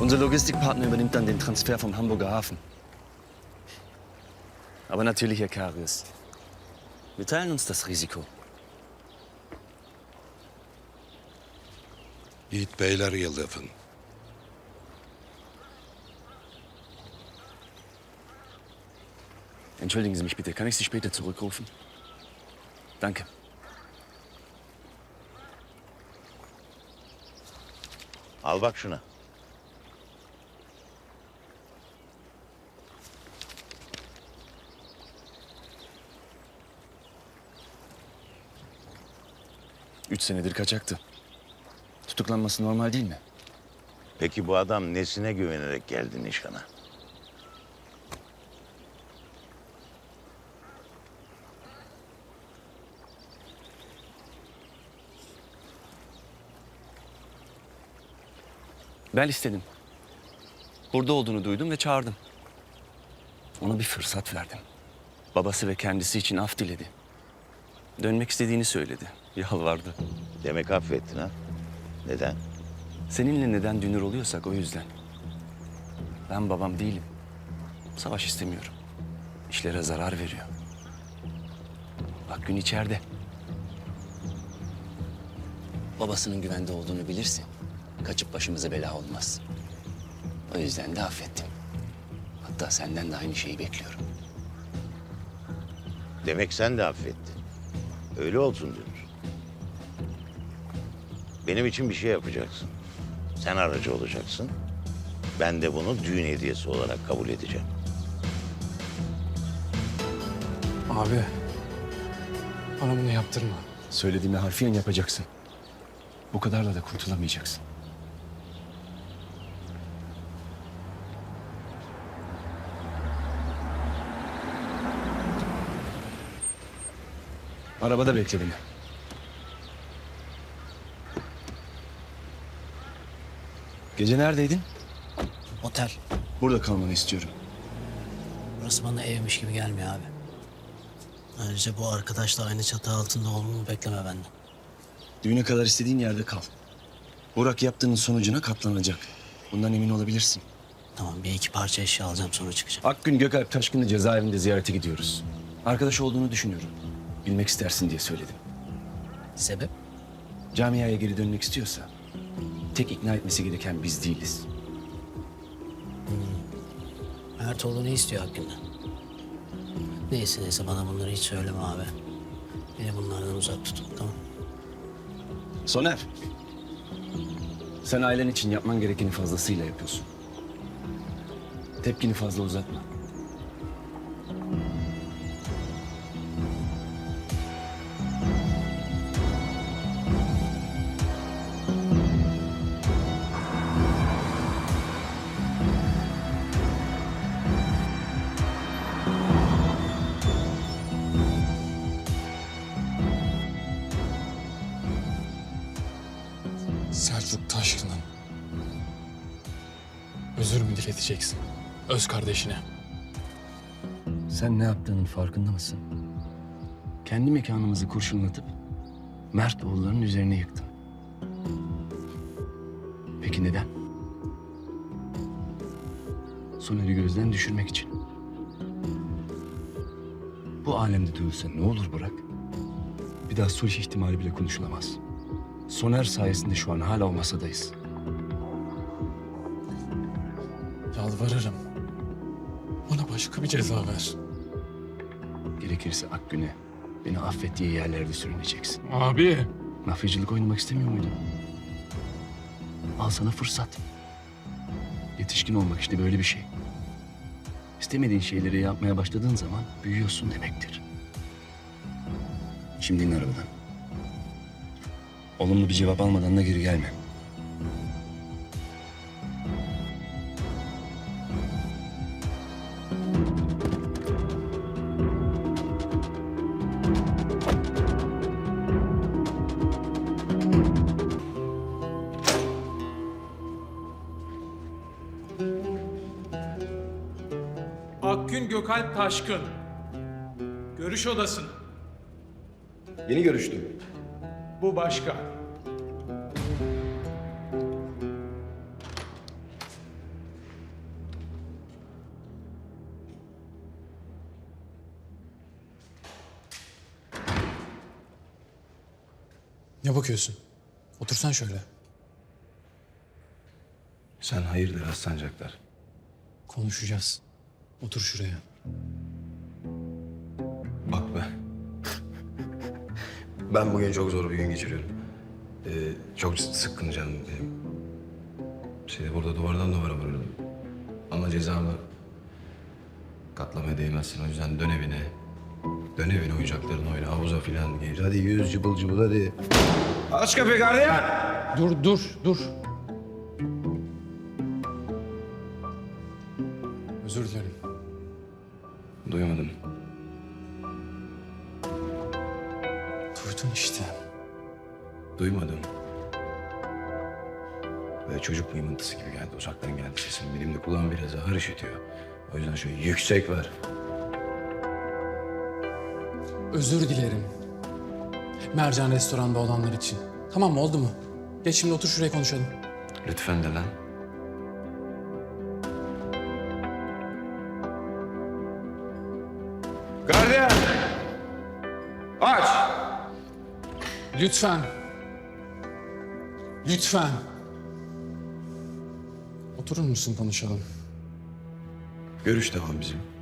Unser Logistikpartner übernimmt dann den Transfer vom Hamburger Hafen. Aber natürlich, Herr Karius, wir teilen uns das Risiko. Yiğit Beyler Yıldırım. Entschuldigen Sie mich bitte, kann ich Sie später zurückrufen? Danke. Al bak şuna. Üç senedir kaçaktı. Tutuklanması normal değil mi? Peki bu adam nesine güvenerek geldi nişana? Ben istedim. Burada olduğunu duydum ve çağırdım. Ona bir fırsat verdim. Babası ve kendisi için af diledi. Dönmek istediğini söyledi. Yalvardı. Demek affettin ha? Neden? Seninle neden dünür oluyorsak o yüzden. Ben babam değilim. Savaş istemiyorum. İşlere zarar veriyor. Bak gün içeride. Babasının güvende olduğunu bilirsin. Kaçıp başımıza bela olmaz. O yüzden de affettim. Hatta senden de aynı şeyi bekliyorum. Demek sen de affettin. Öyle olsun Dünür. Benim için bir şey yapacaksın. Sen aracı olacaksın. Ben de bunu düğün hediyesi olarak kabul edeceğim. Abi. Bana bunu yaptırma. Söylediğimi harfiyen yapacaksın. Bu kadarla da kurtulamayacaksın. Arabada bekle beni. Gece neredeydin? Otel. Burada kalmanı istiyorum. Burası bana evmiş gibi gelmiyor abi. Ayrıca bu arkadaşla aynı çatı altında olmamı bekleme benden. Düğüne kadar istediğin yerde kal. Burak yaptığının sonucuna katlanacak. Bundan emin olabilirsin. Tamam bir iki parça eşya alacağım sonra çıkacağım. Akgün Gökalp Taşkın'ı cezaevinde ziyarete gidiyoruz. Arkadaş olduğunu düşünüyorum. Bilmek istersin diye söyledim. Sebep? Camiaya geri dönmek istiyorsa tek ikna etmesi gereken biz değiliz. Mertoğlu ne istiyor hakkında? Neyse neyse bana bunları hiç söyleme abi. Beni bunlardan uzak tut tamam. Soner. Sen ailen için yapman gerekeni fazlasıyla yapıyorsun. Tepkini fazla uzatma. Selçuk Taşkın'ın. Özür mü dileteceksin? Öz kardeşine. Sen ne yaptığının farkında mısın? Kendi mekanımızı kurşunlatıp Mert oğullarının üzerine yıktın. Peki neden? Soner'i gözden düşürmek için. Bu alemde duyulsa ne olur bırak? Bir daha sulh ihtimali bile konuşulamaz. Soner sayesinde şu an hala o masadayız. Yalvarırım. Bana başka bir ceza ver. Gerekirse Akgün'e beni affet diye yerlerde sürüneceksin. Abi. Mafyacılık oynamak istemiyor muydun? Al sana fırsat. Yetişkin olmak işte böyle bir şey. İstemediğin şeyleri yapmaya başladığın zaman büyüyorsun demektir. Şimdi in arabadan. Olumlu bir cevap almadan da geri gelme. Akgün Gökalp Taşkın. Görüş odasına. Yeni görüştüm. Bu başka. Ne bakıyorsun? Otursan şöyle. Sen hayırdır Aslancaklar? Konuşacağız. Otur şuraya. Bak be. Ben bugün çok zor bir gün geçiriyorum. Ee, çok sıkkın canım benim. Seni burada duvardan duvara vururdum. Ama cezamı katlamaya değmezsin. O yüzden dön evine. Dön evine oyuncaklarını oyna. Havuza filan geç. Hadi yüz cıbıl cıbıl hadi. Aç kapıyı gardiyan! Dur, dur, dur. Özür dilerim. Duymadım. Duydun işte. Duymadım. Böyle çocuk mıymıntısı gibi geldi. Uzaktan geldi sesin. Benim de kulağım biraz ağır işitiyor. O yüzden şöyle yüksek ver. Özür dilerim. Mercan restoranda olanlar için. Tamam mı oldu mu? Geç şimdi otur şuraya konuşalım. Lütfen de lan. Gardiyan! Aç! Lütfen. Lütfen. Oturur musun konuşalım? Görüş devam bizim.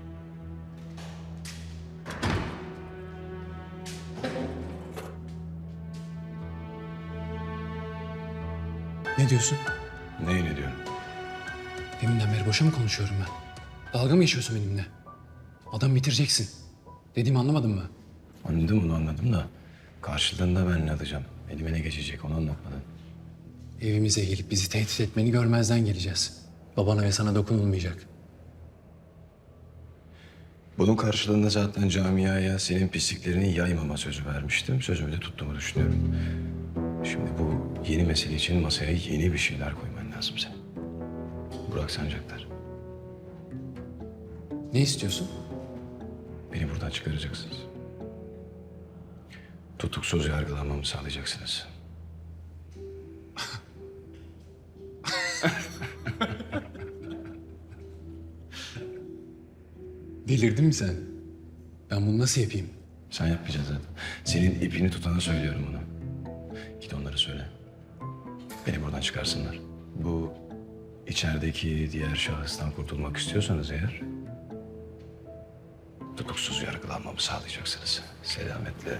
Ne diyorsun? Neyi ne diyorsun? Deminden beri boşa mı konuşuyorum ben? Dalga mı geçiyorsun benimle? Adam bitireceksin. Dediğimi anlamadın mı? Anladım onu anladım da karşılığında ben ne alacağım? Elime ne geçecek onu anlatmadın. Evimize gelip bizi tehdit etmeni görmezden geleceğiz. Babana ve sana dokunulmayacak. Bunun karşılığında zaten camiaya senin pisliklerini yaymama sözü vermiştim. Sözümü de tuttuğumu düşünüyorum. Şimdi bu yeni mesele için masaya yeni bir şeyler koyman lazım senin. Burak Sancaktar. Ne istiyorsun? Beni buradan çıkaracaksınız. Tutuksuz yargılanmamı sağlayacaksınız. Delirdin mi sen? Ben bunu nasıl yapayım? Sen yapmayacaksın zaten. Senin ipini tutana söylüyorum bunu. Git onlara söyle. Beni buradan çıkarsınlar. Bu içerideki diğer şahıstan kurtulmak istiyorsanız eğer... ...tutuksuz yargılanmamı sağlayacaksınız. Selametle.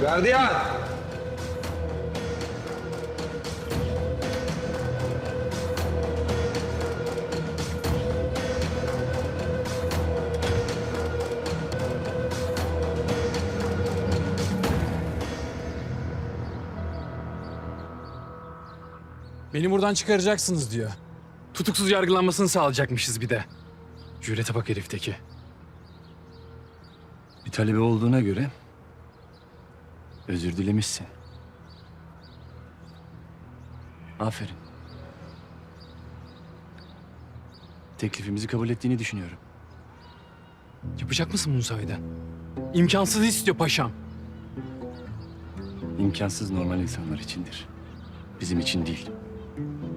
Gardiyan! Beni buradan çıkaracaksınız diyor. Tutuksuz yargılanmasını sağlayacakmışız bir de. Cürete bak herifteki. Bir talebi olduğuna göre özür dilemişsin. Aferin. Teklifimizi kabul ettiğini düşünüyorum. Yapacak mısın bunu sahiden? İmkansız istiyor paşam. İmkansız normal insanlar içindir. Bizim için değil. Thank you.